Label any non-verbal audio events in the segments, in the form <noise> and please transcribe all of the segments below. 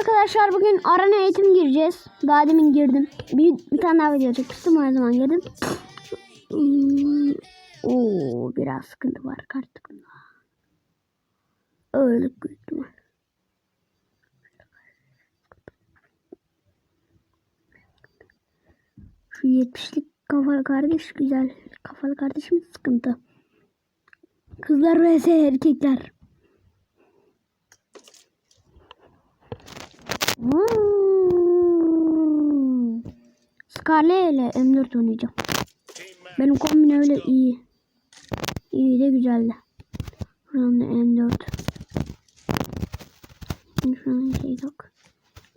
arkadaşlar bugün arena eğitim gireceğiz. Daha demin girdim. Bir, bir tane daha video çekmiştim o zaman girdim. Hmm, Oo, biraz sıkıntı var sıkıntı. Öyle büyük. Şu 70'lik kafalı kardeş güzel. Kafalı kardeşimiz sıkıntı. Kızlar vs erkekler. Hmm. Scarlet ile M4 oynayacağım. Benim kombin öyle iyi. İyi de güzeldi. Da M4. Şimdi Şuradan şey.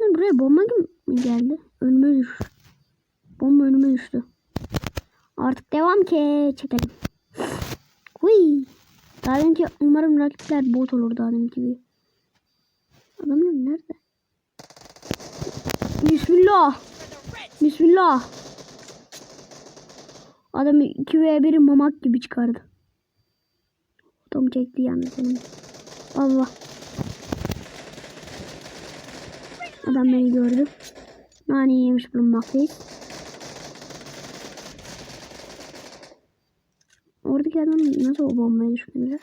Lan Buraya bomba mı geldi? Önüme düştü. Bomba önüme düştü. Artık devam ki çekelim. Huy. Daha önce umarım rakipler bot olur daha önce gibi. Adamlar nerede? Bismillah. Bismillah. Adamı 2 ve 1'i mamak gibi çıkardı. Tom çekti yalnız senin. Allah. Adam beni gördü. Nane yemiş bulunmaktayız. Oradaki adam nasıl o bombaya düşmediler?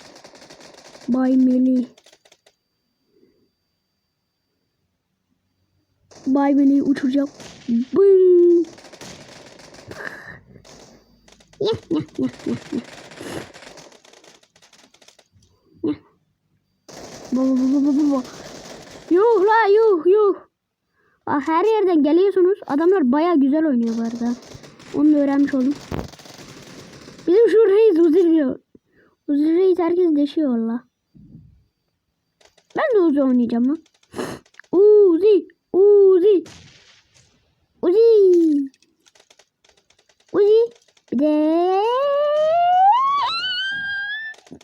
Bay Melih. Yah yah yah. Yah. Baba baba baba baba. Yuh la yuh yuh. Aa, her yerden geliyorsunuz. Adamlar baya güzel oynuyor bu arada. Onu da öğrenmiş oldum. Bizim şu reis Uzi diyor. Uzi reis herkes deşiyor la. Ben de Uzi oynayacağım lan. Uzi. Uzi. Uzi. Uzi. Bir de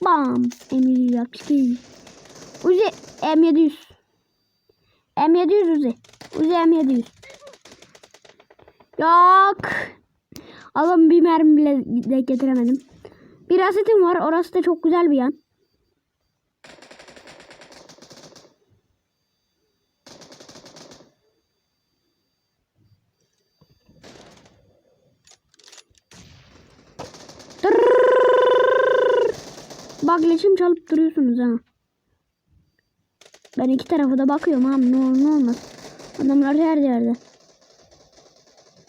bam. M700 yapıştı. Uzi M700. M700 Uzi. Uzi M700. Yok. Allah'ım bir mermi bile de getiremedim. Bir asetim var. Orası da çok güzel bir yan. Bak leşim çalıp duruyorsunuz ha. Ben iki tarafa da bakıyorum abi ne olur ne olmaz. Adamlar her yerde.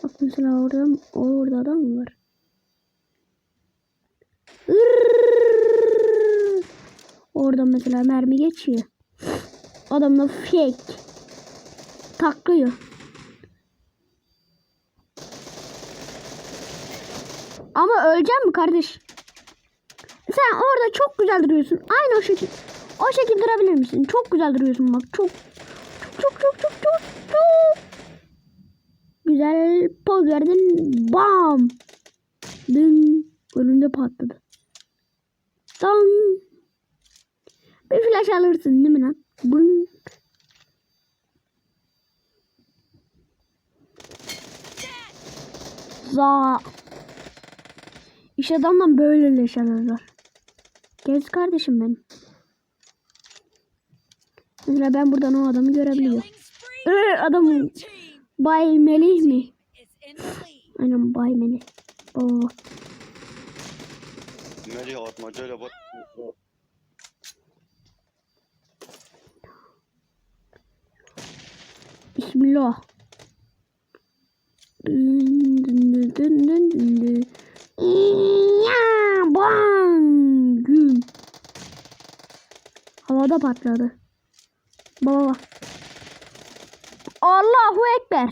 Bak mesela orada, orada adam var? Irrrr. Orada mesela mermi geçiyor. Adamla fake. Taklıyor. Ama öleceğim mi kardeş? Sen orada çok güzel duruyorsun. Aynı o şekil. O şekil durabilir misin? Çok güzel duruyorsun bak. Çok çok çok çok çok çok. Güzel poz verdin. Bam. Dın. Önünde patladı. Dang. Bir flash alırsın değil mi lan? Bın. Za. İş adamdan böyle leş alırlar. Gez kardeşim benim. Mesela ben buradan o adamı görebiliyorum. Ee, adam Bay Melih mi? Aynen Bay Melih. Oo. Melih atmacayla bak. Bismillah. Dın dın dın dın dın. Ya, bang! Güm. Havada patladı. Baba bak. Allahu Ekber.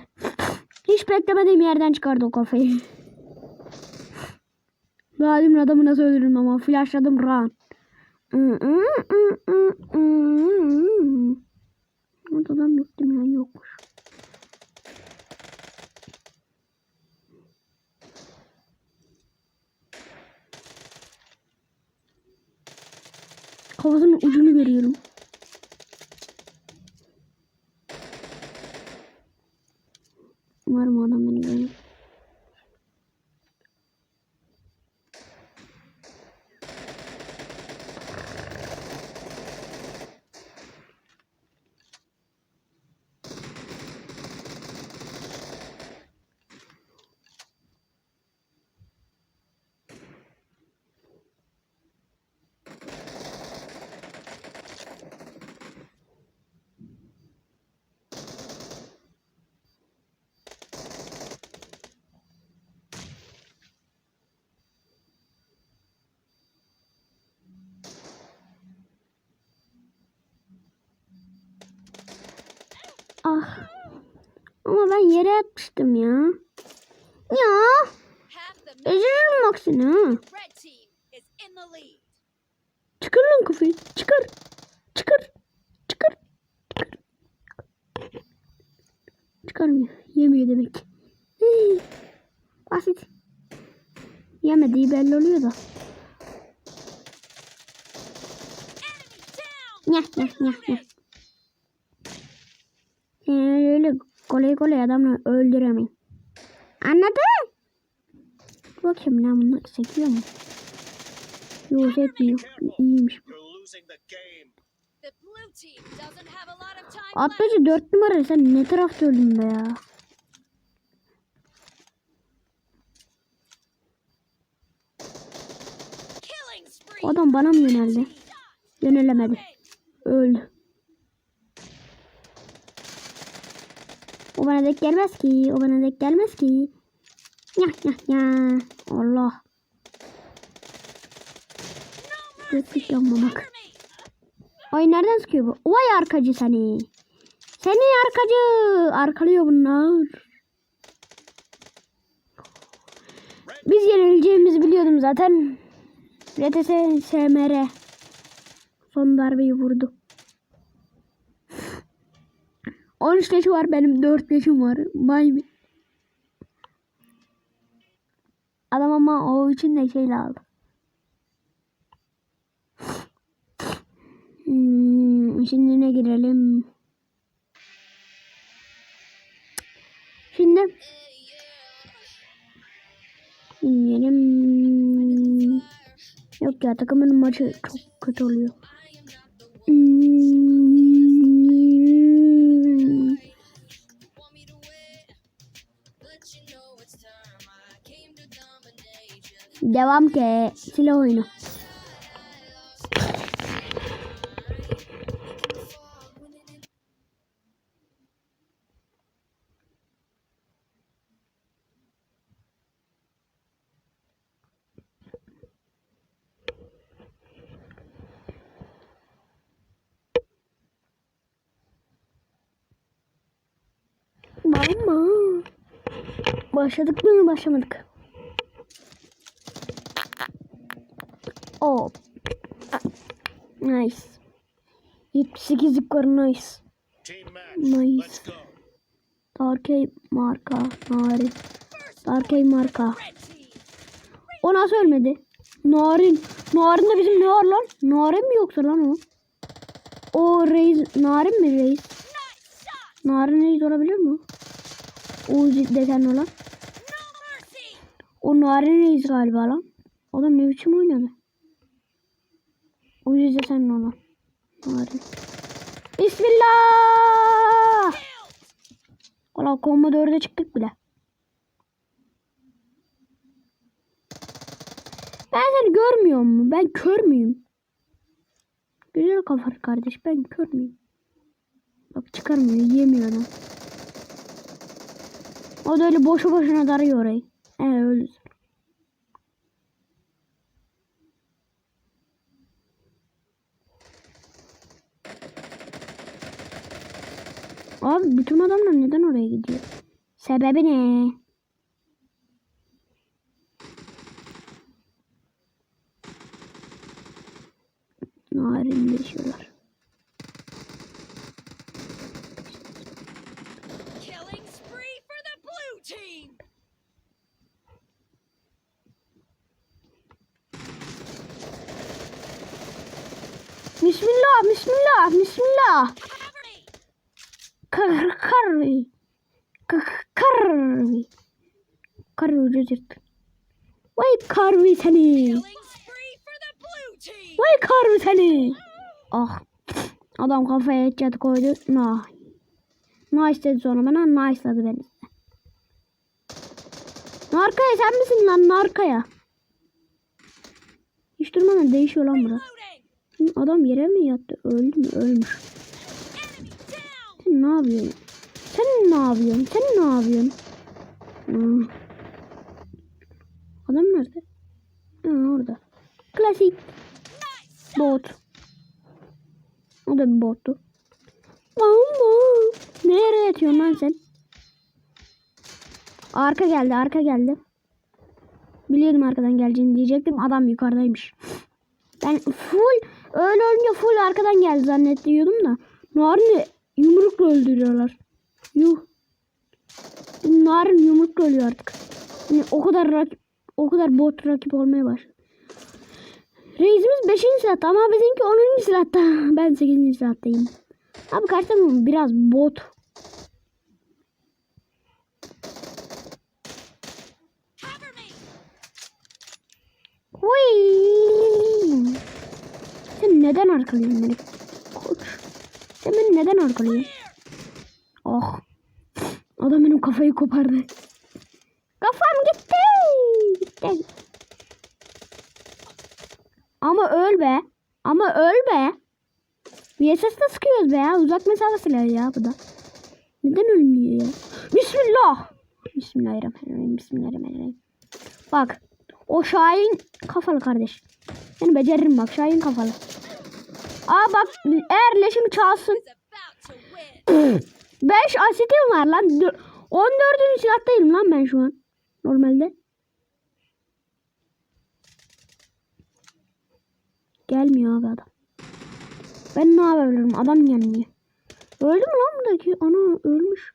Hiç beklemediğim yerden çıkardı o kafayı. Zalim adamı nasıl öldürürüm ama flashladım ran. Orada adam yok değil? Yokmuş. Kafasının ucunu görüyorum. Umarım o adam beni görür. Ah. Ama ben yere atmıştım ya. Ya. Ecelirim aksine ha. Çıkar lan kafayı. Çıkar. Çıkar. Çıkar. Çıkar. Çıkarmıyor. Yemiyor demek. Hii. Basit. Yemediği belli oluyor da. Nyah nyah nyah nyah. Kolay kolay adamla öldüremeyin. Anladın? Bakayım lan bunlar sekiyor mu? Yok sekmiyor. İyiymiş. You're losing the game. The blue team doesn't have a lot of time left. Atlıcı 4 numara sen ne tarafta öldün be ya? Adam bana mı yöneldi? Yönelemedi. Öldü. O bana dek gelmez ki. O bana dek gelmez ki. Yah yah yah. Allah. Yanmamak. Cover me. Ay nereden sıkıyor bu? Vay arkacı seni. Seni arkacı. Arkalıyor bunlar. Biz yenileceğimizi biliyordum zaten. RTS SMR. Son darbeyi vurdu. 13 leşi var benim 4 leşim var. Vay be. Adam ama o için de şeyle aldı. Hmm, şimdi ne girelim? Şimdi bilmiyorum. Yok ya takımın maçı çok kötü oluyor. Hmm. Devam ke silah oyunu. Mama. Başladık mı başlamadık? Oh. Nice. 78'lik var nice. Nice. Darkey marka. Nari. Darkey marka. O nasıl ölmedi? Narin. Narin de bizim ne var lan? Narin mi yoksa lan o? O reis. Narin mi reis? Narin reis olabilir mi? Uzi desenli olan. O Narin reis galiba lan. Adam ne biçim oynadı? Uzi desenli olan. Narin. Bismillah. Valla kombo 4'e çıktık bile. Ben seni görmüyorum mu? Ben kör müyüm? Güzel kafalı kardeş ben kör müyüm? Bak çıkarmıyor yemiyor. O da öyle boşu boşuna darıyor orayı. He öldü. Abi bütün adamlar neden oraya gidiyor? Sebebi ne? The blue team. Bismillah, bismillah, bismillah. Kar. Kar, karvi. Karvi ucuzurt. Vay karvi seni. Vay karvi seni. Ah. Adam kafaya headshot koydu. Nah. Nice dedi sonra bana. Nice dedi beni. Narkaya sen misin lan Narkaya? Hiç durmadan değişiyor lan. Hı, Adam yere mi yattı? Öldü mü? Ölmüş. Ne yapıyorsun? Sen ne yapıyorsun? Sen ne yapıyorsun? Hmm. Adam nerede? Ha, orada. Klasik bot. O da bir bottu. Mama. Nereye yapıyorsun lan sen? Arka geldi arka geldi. Biliyordum arkadan geleceğini diyecektim. Adam yukarıdaymış. Ben full öyle olunca full arkadan geldi zannediyordum da. Narin'i yumrukla öldürüyorlar. Yuh. Narin yumrukla ölüyor artık. Yani o kadar rakip, o kadar bot rakip olmaya başladı. Reisimiz 5. sırada ama bizimki 10. sırada. <laughs> Ben 8. sıradayım. Abi karşı biraz bot. Huy. Sen neden arkalıyorsun beni? Neden arkalıyorsun? Oh. Adam benim kafayı kopardı. Kafam gitti. Gitti. Ama öl be. Ama öl be. VSS'de sıkıyoruz be ya. Uzak mesafe silahı ya bu da. Neden ölmüyor ya? Bismillah. Bismillahirrahmanirrahim. Bismillahirrahmanirrahim. Bak. O Şahin kafalı kardeş. Seni beceririm bak. Şahin kafalı. Aa bak eğer leşimi çalsın. 5 asitim var lan. Dö- 14. silahtayım lan ben şu an. Normalde. Gelmiyor abi adam. Ben ne yapabilirim? Adam gelmiyor. Öldü mü lan buradaki? Ana ölmüş.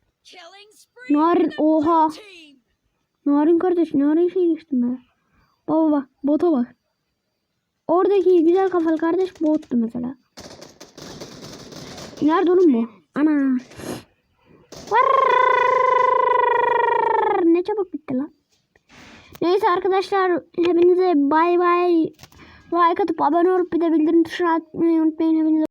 Narin oha. Narin kardeş narin şey geçtim be. Baba bak bota bak. Oradaki güzel kafalı kardeş bottu mesela. Nerede oğlum bu? Ana. Ne çabuk bitti lan. Neyse arkadaşlar hepinize bay bay. Like atıp abone olup bir de bildirim tuşuna atmayı unutmayın. Hepinize